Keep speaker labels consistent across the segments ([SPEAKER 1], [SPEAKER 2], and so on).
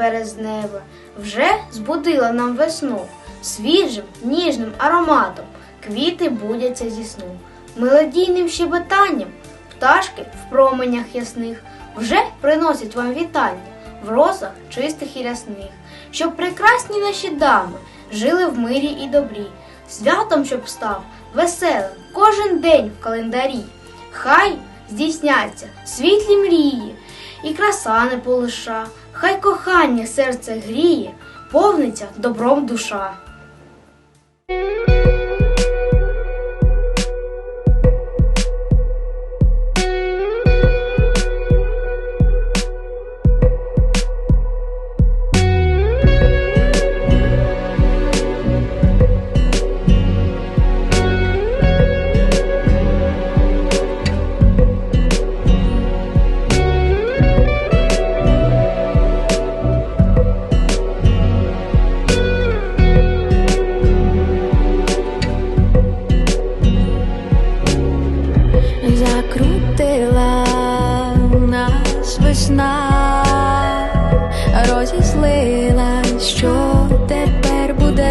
[SPEAKER 1] сонце березневе вже збудило нам весну свіжим, ніжним ароматом. Квіти будяться зі сну, мелодійним щебетанням, пташки в променях ясних вже приносять вам вітання в розах чистих і рясних, щоб прекрасні наші дами жили в мирі і добрі, святом, щоб став веселим кожен день в календарі. Хай здійсняться світлі мрії, і краса не полиша, хай кохання серце гріє, повниться добром душа.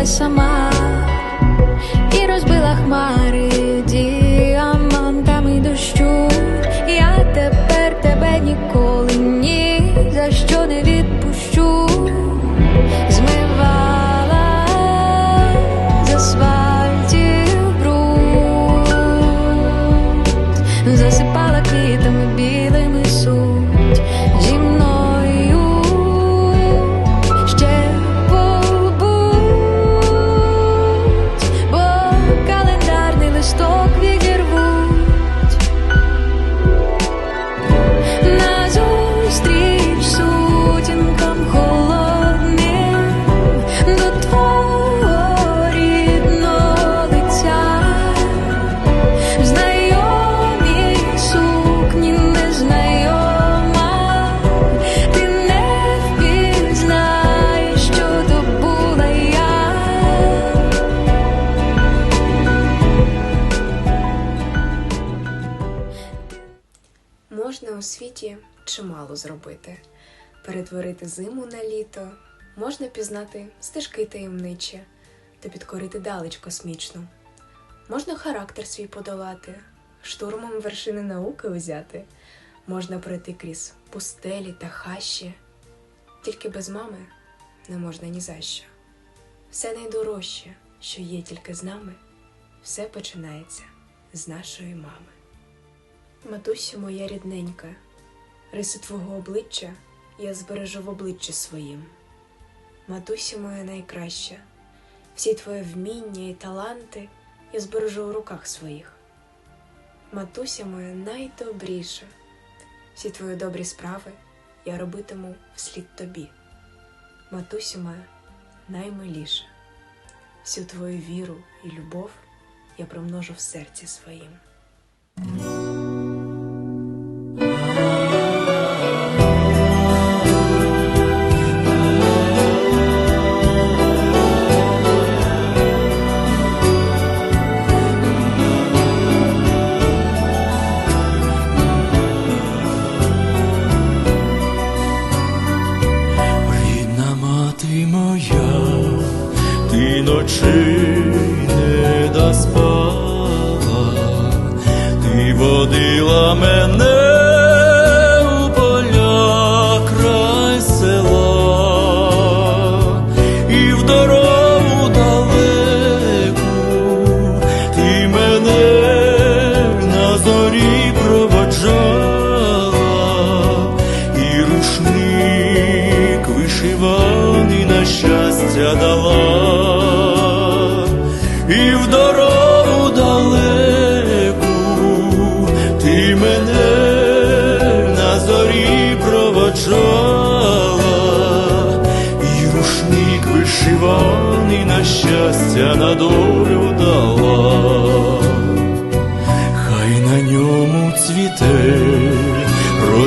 [SPEAKER 2] chamar. Зробити, перетворити зиму на літо, можна пізнати стежки таємничі та підкорити далеч космічну. Можна характер свій подолати, штурмом вершини науки узяти, можна пройти крізь пустелі та хащі, тільки без мами не можна ні за що. Все найдорожче, що є тільки з нами, все починається з нашої мами. Матусю моя рідненька, риси твого обличчя я збережу в обличчі своїм. Матусю моя найкраща, всі твої вміння і таланти я збережу у руках своїх. Матуся моя найдобріша, всі твої добрі справи я робитиму вслід тобі. Матусю моя наймиліша, всю твою віру і любов я примножу в серці своїм.
[SPEAKER 3] Ти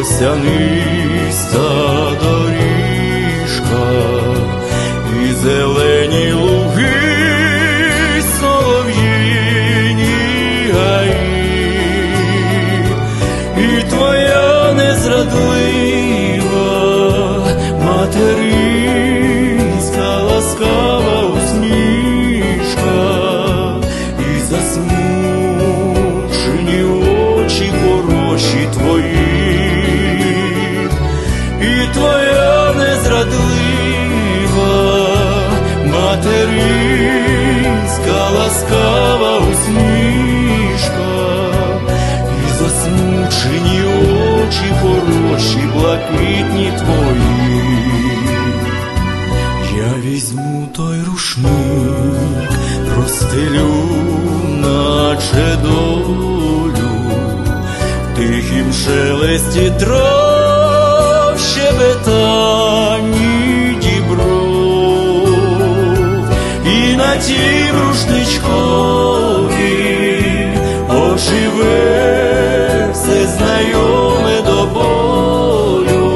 [SPEAKER 3] росяниста доріжка і зелені ласкава усмішка, і засмучені очі хороші, блакитні твої. Я візьму той рушник, розстелю, наче долю, тихім шелесті трав щебетанні і на тім рушничкові. Оживе все знайоме до болю,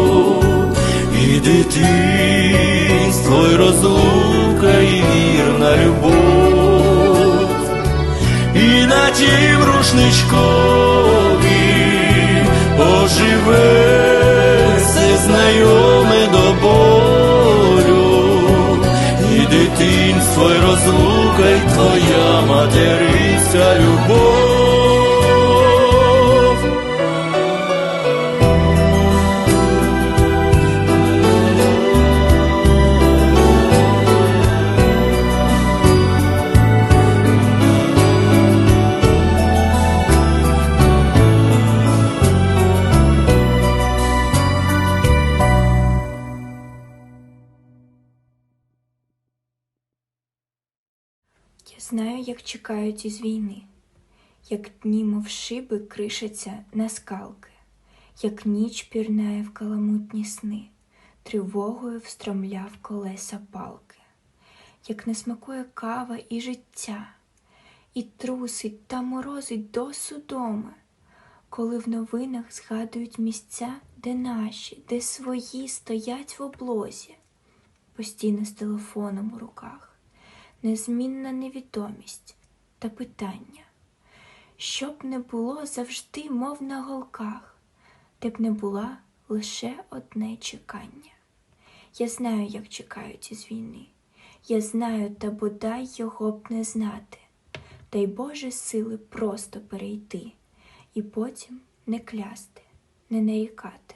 [SPEAKER 3] і дитинство, і розлука, і вірна любов, і на тім рушничкові оживе дитинство, і розлука, і твоя материнська любов.
[SPEAKER 4] Знаю, як чекають із війни, як дні, мов шиби, кришаться на скалки, як ніч пірнає в каламутні сни, тривогою встромляв колеса палки, як не смакує кава і життя, і трусить та морозить до судоми, коли в новинах згадують місця, де наші, де свої стоять в облозі, постійно з телефоном у руках незмінна невідомість та питання, щоб не було завжди, мов на голках, де б не була лише одне чекання. Я знаю, як чекають із війни, я знаю, та бодай його б не знати, дай Боже сили просто перейти і потім не клясти, не нарікати.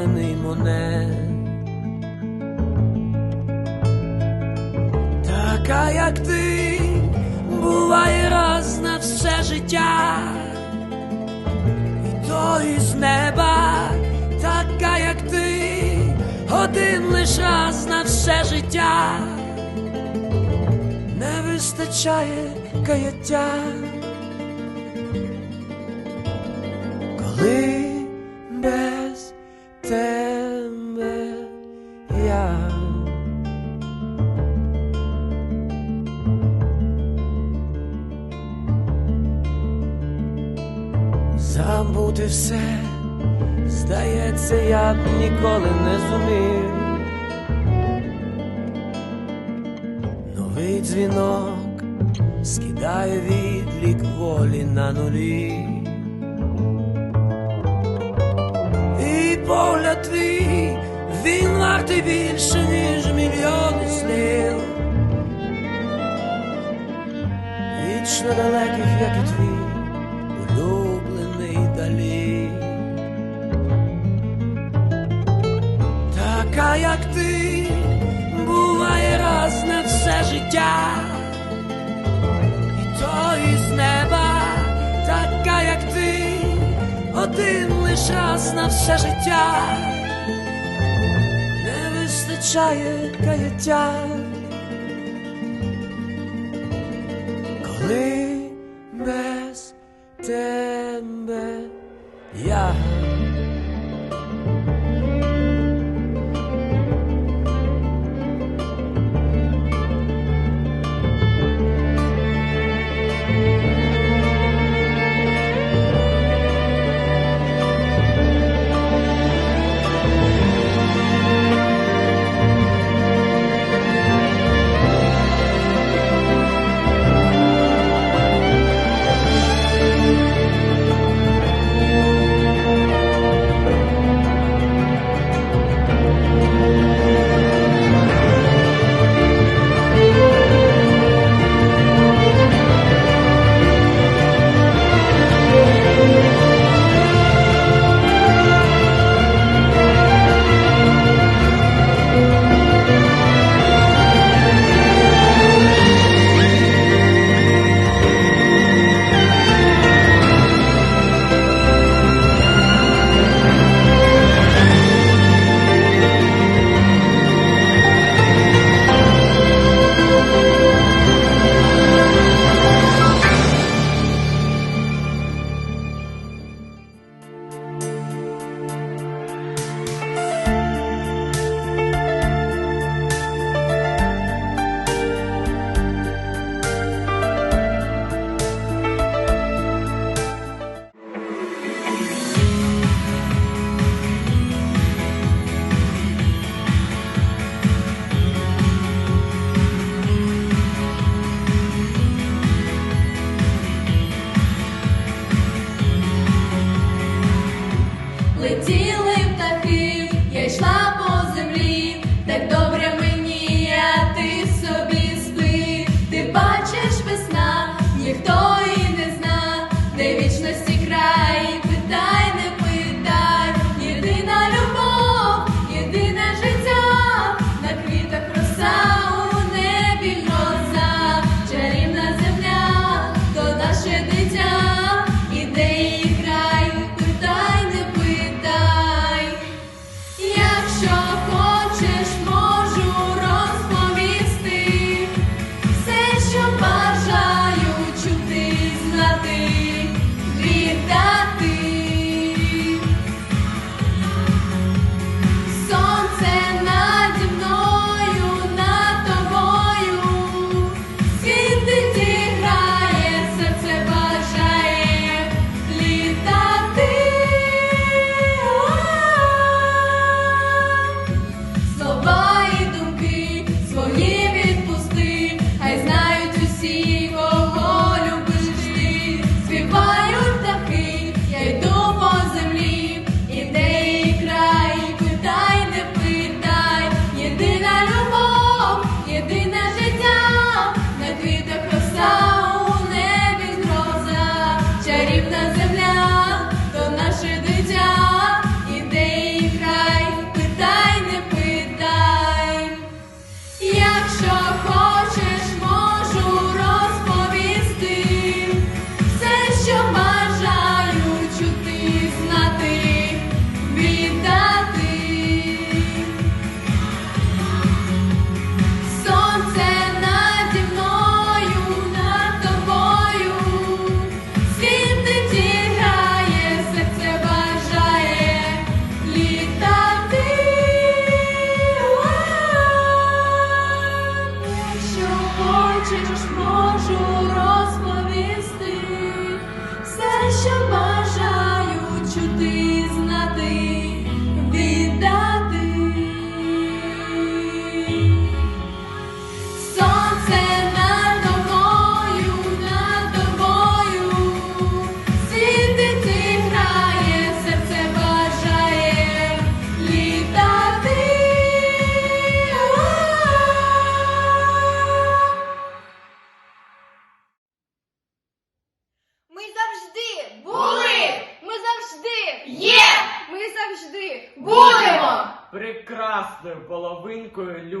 [SPEAKER 5] улюблений моне. Така, як ти, буває раз на все життя, і то із неба, така, як ти, один лиш раз на все життя, не вистачає каяття. Дзвінок скидає відлік волі на нулі. І погляд твій, він вартий більше, ніж мільйони слів. Вічно далеких, як і твій улюблений далі. Така, як ти, буває раз на все життя. Один лиш раз на все життя, не вистачає каяття, коли без тебе я.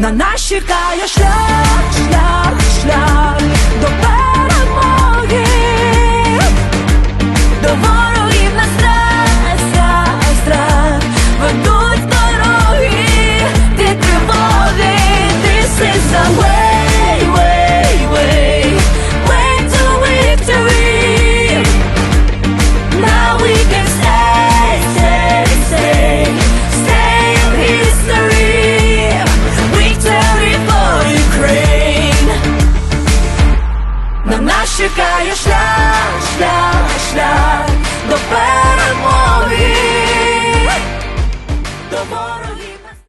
[SPEAKER 6] на нас чекає шлях, шлях, шлях до перемоги. До